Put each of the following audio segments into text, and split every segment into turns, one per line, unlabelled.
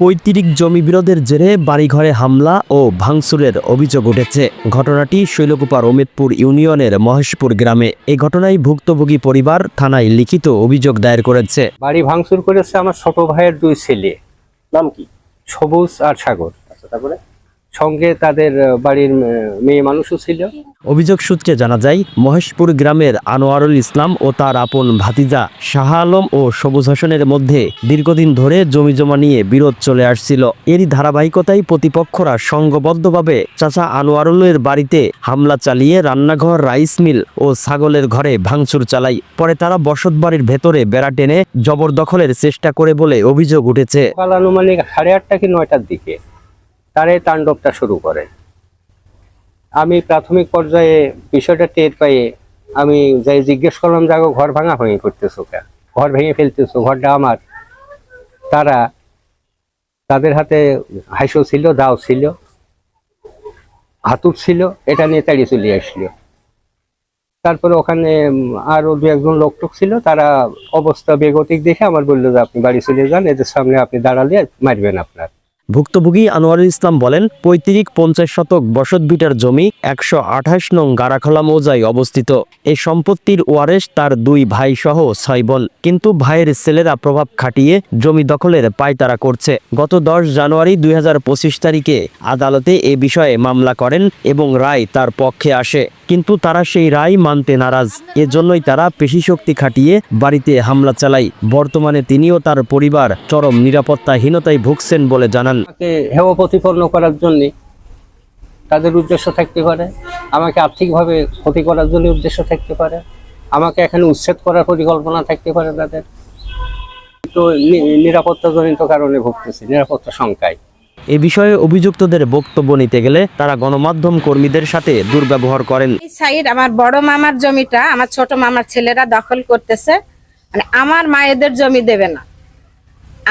পৈতৃক জমি বিরোধের জেরে বাড়িঘরে হামলা ও ভাঙচুরের অভিযোগ উঠেছে। ঘটনাটি শৈলকুপার অমিতপুর ইউনিয়নের মহেশপুর গ্রামে। এ ঘটনায় ভুক্তভোগী পরিবার থানায় লিখিত অভিযোগ দায়ের করেছে।
বাড়ি ভাঙচুর করেছে আমার ছোট ভাইয়ের দুই ছেলে।
নাম কি?
সবুজ আর সাগর।
আচ্ছা তারপরে?
সঙ্গে তাদের বাড়ির মেয়ে মানুষও ছিল।
অভিযোগ সূত্রে জানা যায় মহেশপুর গ্রামের আনোয়ারুল ইসলাম ও তার আপন ভাতিজা শাহ আলম ও সবুজ হোসেনের মধ্যে দীর্ঘদিন ধরে জমি জমা নিয়ে বিরোধ চলে আসছিল। এরই ধারাবাহিকতায় প্রতিপক্ষরা সংঘবদ্ধভাবে চাচা আনোয়ারুলের বাড়িতে হামলা চালিয়ে রান্নাঘর রাইস মিল ও ছাগলের ঘরে ভাঙচুর চালায়। পরে তারা বসত বাড়ির ভেতরে বেড়া টেনে জবরদখলের চেষ্টা করে বলে অভিযোগ উঠেছে।
আনুমানিক সাড়ে আটটা কি নয়টার দিকে তার এই তাণ্ডবটা শুরু করে। আমি প্রাথমিক পর্যায়ে বিষয়টা টের পাইয়ে আমি যাই জিজ্ঞেস করলাম যাগো ঘর ভাঙা ভেঙে করতেছো কে ঘর ভেঙে ফেলতেছো ঘরটা আমার। তারা তাদের হাতে হাইসো ছিল দাও ছিল হাতুর ছিল এটা নিয়ে তাড়িয়ে চলে আসলো। তারপরে ওখানে উম, আরও দু একজন লোক টোক ছিল তারা অবস্থা বেগতিক দেখে আমার বলল যে আপনি বাড়ি চলে যান এদের সামনে আপনি দাঁড়ালে মারবেন আপনার।
ভুক্তভোগী আনোয়ারুল ইসলাম বলেন পঁয়ত্রিশ পঞ্চাশ শতক বসত বিটার জমি একশো আঠাশ নং গারাখলা মৌজায় অবস্থিত। এই সম্পত্তির ওয়ারেস তার দুই ভাই সহ ছয় বোন। কিন্তু ভাইয়ের ছেলেরা প্রভাব খাটিয়ে জমি দখলের পায়তারা করছে। গত দশ জানুয়ারি দুই হাজার পঁচিশ তারিখে আদালতে এ বিষয়ে মামলা করেন এবং রায় তার পক্ষে আসে। কিন্তু তারা সেই রায় মানতে নারাজ। এজন্যই তারা পেশি শক্তি খাটিয়ে বাড়িতে হামলা চালায়। বর্তমানে তিনিও তার পরিবার চরম নিরাপত্তাহীনতায় ভুগছেন বলে জানান।
আমাকে হেয় প্রতিপন্ন করার জন্য তাদের উদ্দেশ্য থাকতে পারে। আমাকে আর্থিকভাবে ক্ষতি করার জন্য উদ্দেশ্য থাকতে পারে। আমাকে এখানে উচ্ছেদ করার পরিকল্পনা থাকতে পারে তাদের। তো নিরাপত্তাজনিত কারণে ভুগতেছি নিরাপত্তা শঙ্কায়।
এ বিষয়ে অভিযুক্তদের বক্তব্য নিতে গেলে তারা গণমাধ্যম কর্মীদের সাথে দুর্ব্যবহার করেন।
এই সাইড আমার বড় মামার জমিটা আমার ছোট মামার ছেলেরা দখল করতেছে। মানে আমার মায়েদের জমি দেবে না।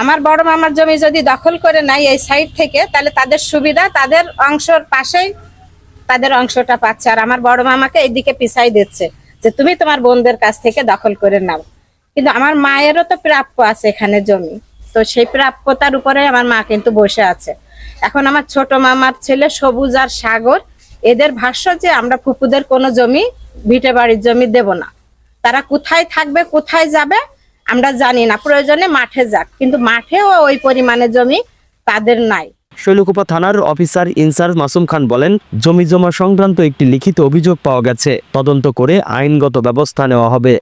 আমার বড় মামার জমি যদি দখল করে নাই এই সাইড থেকে, তাহলে তাদের সুবিধা, তাদের অংশের পাশেই তাদের অংশটা পাচ্ছে। আর আমার বড় মামাকে এইদিকে পিছাই দিচ্ছে যে, তুমি তোমার বোনদের কাছ থেকে দখল করে নাও। কিন্তু আমার মায়েরও তো প্রাপ্য আছে এখানে জমি। তো সেই প্রাপ্যতার উপরে আমার মা কিন্তু বসে আছে। এখন আমার ছোট মামার ছেলে সবুজ আর সাগর, এদের ভাষ্য যে আমরা ফুপুদের কোনো জমি ভিটে বাড়ির জমি দেব না। তারা কোথায় থাকবে, কোথায় যাবে আমরা জানি না, প্রয়োজনে মাঠে যাক। কিন্তু মাঠেও ওই পরিমাণে জমি তাদের নাই।
শৈলকুপা থানার অফিসার ইনচার্জ মাসুম খান বলেন, জমি জমা সংক্রান্ত একটি লিখিত অভিযোগ পাওয়া গেছে। তদন্ত করে আইনগত ব্যবস্থা নেওয়া হবে।